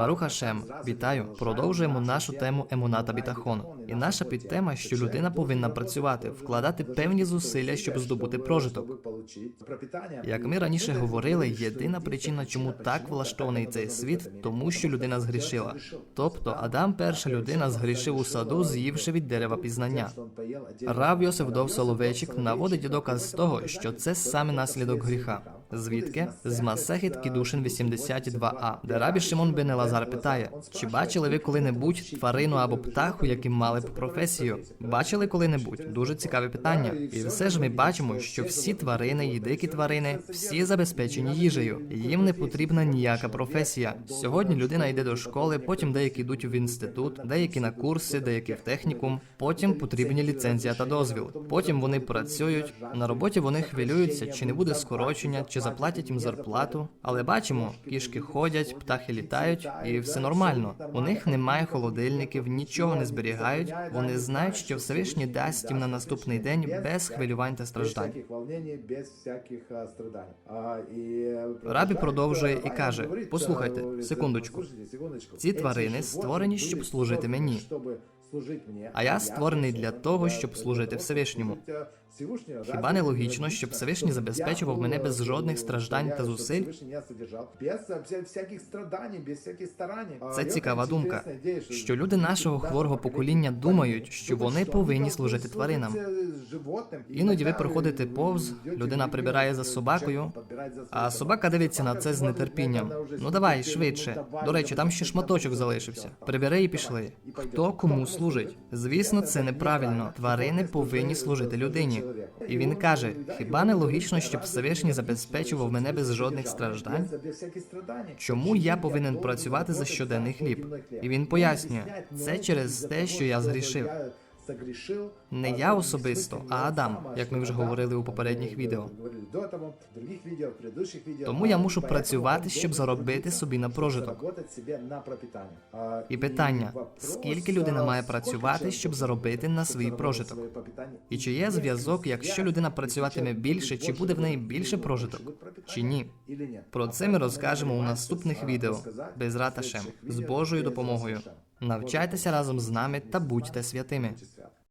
Баруха Шем, вітаю. Продовжуємо нашу тему емуната бітахон. І наша підтема, що людина повинна працювати, вкладати певні зусилля, щоб здобути прожиток. Як ми раніше говорили, єдина причина, чому так влаштований цей світ, тому що людина згрішила. Тобто Адам, перша людина, згрішив у саду, з'ївши від дерева пізнання. Рав Йосиф Дов наводить доказ з того, що це саме наслідок гріха. Звідки? З Масехет Кідушин 82а, де рабі Шимон бен Елазар питає: чи бачили ви коли-небудь тварину або птаху, які мали б професію? Бачили коли-небудь? Дуже цікаве питання. І все ж ми бачимо, що всі тварини і дикі тварини всі забезпечені їжею. Їм не потрібна ніяка професія. Сьогодні людина йде до школи, потім деякі йдуть в інститут, деякі на курси, деякі в технікум. Потім потрібні ліцензія та дозвіл. Потім вони працюють. На роботі вони хвилюються, чи не буде скорочення, чи заплатять їм зарплату. Але бачимо, кішки ходять, птахи літають, і все нормально. У них немає холодильників, нічого не зберігають. Вони знають, що Всевишній дасть їм на наступний день без хвилювань та страждань. Рабі продовжує і каже: послухайте, секундочку. Ці тварини створені, щоб служити мені. А я створений для того, щоб служити Всевишньому. Хіба не логічно, щоб Всевишній забезпечував мене без жодних страждань та зусиль? Це цікава думка, що люди нашого хворого покоління думають, що вони повинні служити тваринам. Іноді ви проходите повз, людина прибирає за собакою, а собака дивиться на це з нетерпінням. Ну давай швидше. До речі, там ще шматочок залишився. Прибери і пішли. Хто кому служить? Звісно, це неправильно. Тварини повинні служити людині. І він каже: хіба не логічно, щоб Всевишній забезпечував мене без жодних страждань? Чому я повинен працювати за щоденний хліб? І він пояснює, це через те, що я згрішив. Не я особисто, а Адам, як ми вже говорили у попередніх відео. Тому я мушу працювати, щоб заробити собі на прожиток. І питання: скільки людина має працювати, щоб заробити на свій прожиток? І чи є зв'язок, якщо людина працюватиме більше, чи буде в неї більше прожиток, чи ні? Про це ми розкажемо у наступних відео без раташем з Божою допомогою. Навчайтеся разом з нами та будьте святими.